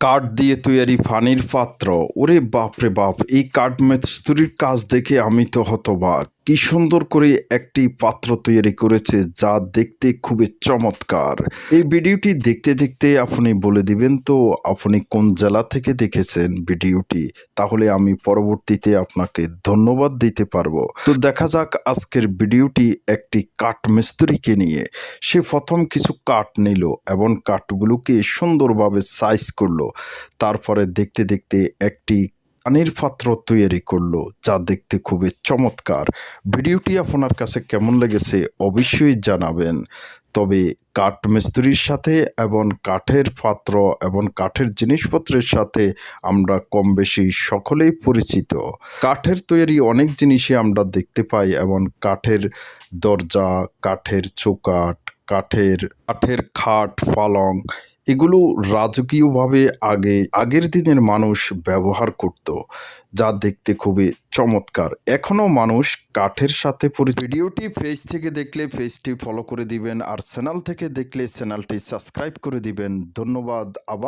কাঠ দিয়ে তৈরি ফানির পাত্র। ওরে বাপরে বাপ, এই কাঠ মিস্ত্রির কাজ দেখে আমি তো হতবাক। কি সুন্দর করে একটি পাত্র তৈরি করেছে যা দেখতে খুবই চমৎকার। এই ভিডিওটি দেখতে দেখতে আপনি বলে দিবেন, তো আপনি কোন জেলা থেকে দেখেছেন ভিডিওটি? তাহলে আমি পরবর্তীতে আপনাকে ধন্যবাদ দিতে পারব। তো দেখা যাক আজকের ভিডিওটি একটি কাঠ মিস্ত্রিকে নিয়ে। সে প্রথম কিছু কাঠ নিল এবং কাঠগুলোকে সুন্দরভাবে সাইজ করল। তারপরে দেখতে দেখতে একটি পানির পাত্র তৈরি করল, যা দেখতে খুবই চমৎকার। ভিডিওটি আপনার কাছে কেমন লেগেছে অবশ্যই জানাবেন। তবে কাঠ মিস্ত্রির সাথে এবং কাঠের পাত্র এবং কাঠের জিনিসপত্রের সাথে আমরা কম বেশি সকলেই পরিচিত। কাঠের তৈরি অনেক জিনিসই আমরা দেখতে পাই, এবং কাঠের দরজা, কাঠের চৌকাঠ, কাঠের কাঠের খাট, পালং এগুলো রাজকীয়ভাবে আগে, আগের দিনের মানুষ ব্যবহার করত, যা দেখতে খুবই চমৎকার। এখনও মানুষ কাঠের সাথে ভিডিওটি পেজ থেকে দেখলে পেজটি ফলো করে দিবেন, আর চ্যানেল থেকে দেখলে চ্যানেলটি সাবস্ক্রাইব করে দিবেন। ধন্যবাদ, আবার